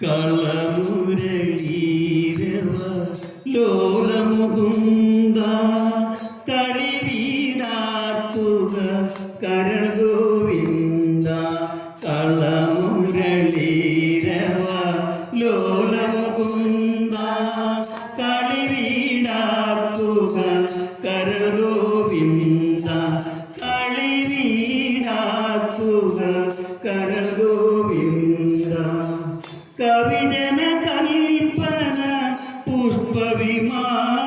കളമുരളീരവ ലോലമുകുന്ദ കളിവീടാക്കുക കരഗോവിന്ദ കളമുരളീരവ ലോലമുകുന്ദ കളിവീടാക്കുക കരഗോവിന്ദ. കവിജന കൽപ്പന പുഷ്പവിമാനം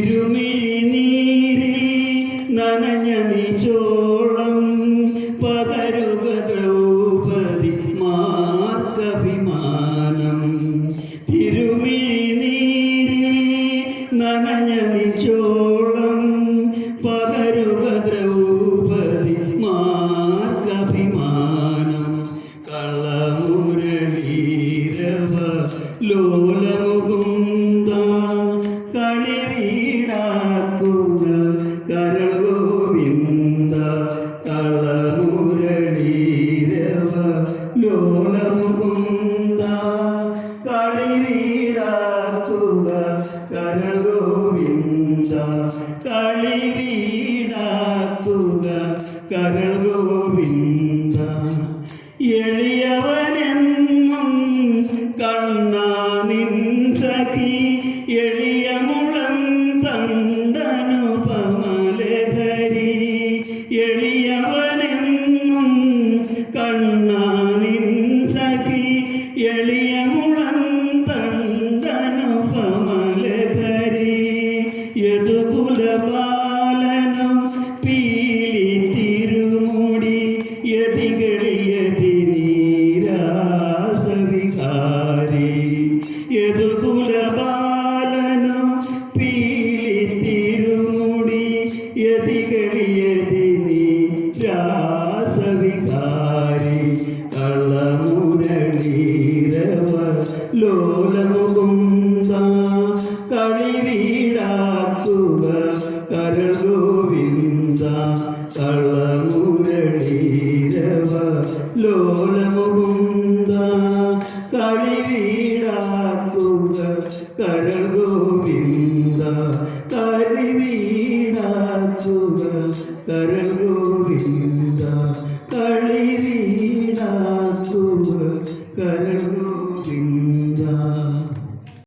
തിരുമിഴി നീരിൽ നനഞ്ഞ നിചോളം പകരുക ദ്രൗപദി മാർക്കഭിമാനം തിരുമിഴി നീരിൽ നനഞ്ഞ നിചോളം പകരുക ദ്രൗപദി മാർക്കഭിമാനം കളമുരളീരവ ലോലമുകുന്ദ കളിവീടാക്കുക കരൾ ഗോവിന്ദ കളിവീടാക്കുക കരൾ ഗോവിന്ദ എളിയവനെന്നും എളിയവനെന്നും കണ്ണാ കള്ളമുരളീരവ ലോലമുകുന്ദ കളിവീടാക്കുക കരൾ ഗോവിന്ദ കള്ളമുരളീരവ ലോലമുകുന്ദ കളിവീടാക്കുക കരൾ ഗോവിന്ദ കളിവീടാക്കുക